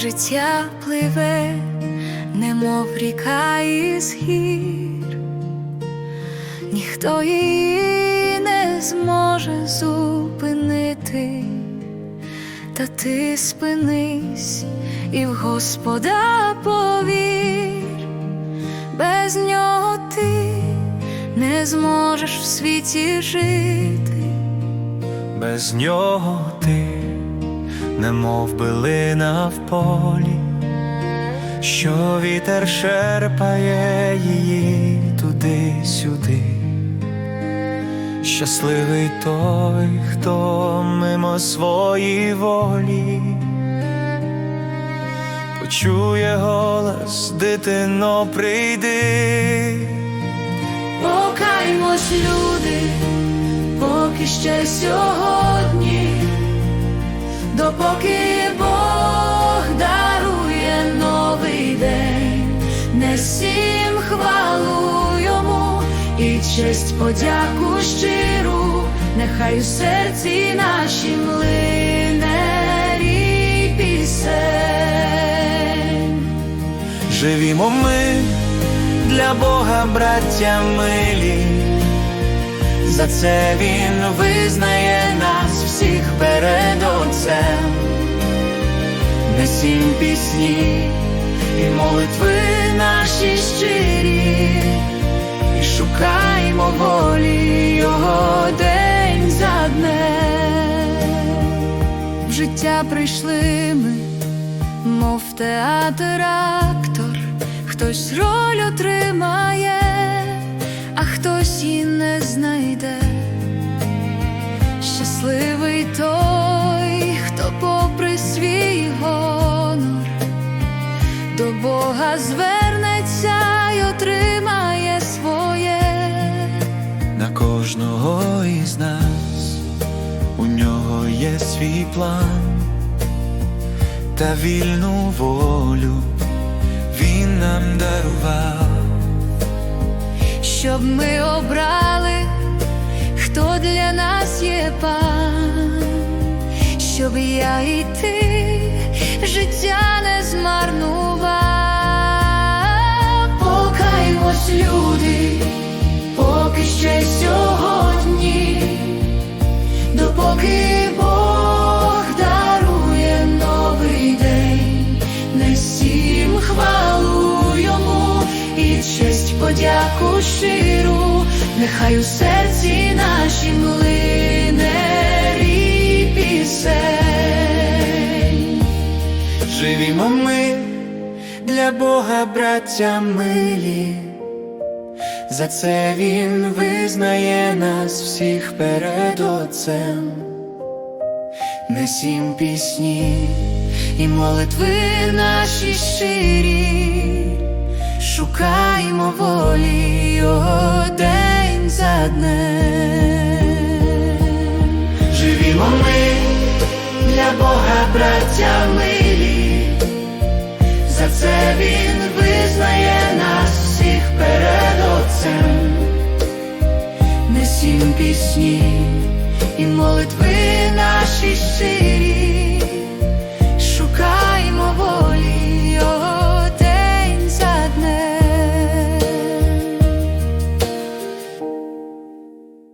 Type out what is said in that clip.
життя пливе, немов ріка із гір, ніхто її не зможе зупинити, та ти спинись і в Господа повір, без нього ти не зможеш в світі жити. Без нього ти, немов билина в полі, що вітер шерпає її туди-сюди. Щасливий той, хто мимо своєї волі почує голос, дитино, прийди. Покаймось, люди, поки ще сьогодні, і честь подяку щиру, нехай у серці нашім лине рій пісень. Живімо ми для Бога, браття милі, за це Він визнає нас всіх перед Отцем, несім пісні і молитви наші щирі, життя прийшли ми, мов театр актор, хтось роль отримає, а хтось і не знайде. Щасливий той, хто попри свій гонор до Бога звернеться й отримає своє. На кожного із нас є свій план та вільну волю він нам дарував. щоб ми обрали, хто для нас є пан, щоб я і ти життя не змарнував. Покаймось, люди, поки ще сьогодні, допоки нехай у серці нашім лине рій пісень. Живімо ми для Бога, браття милі, за це Він визнає нас всіх перед Отцем. Несім пісні і молитви наші щирі, шукаймо волі Його день за днем. Живімо ми для Бога, браття милі, за це Він визнає нас всіх перед Отцем. Несім пісні і молитви наші щирі,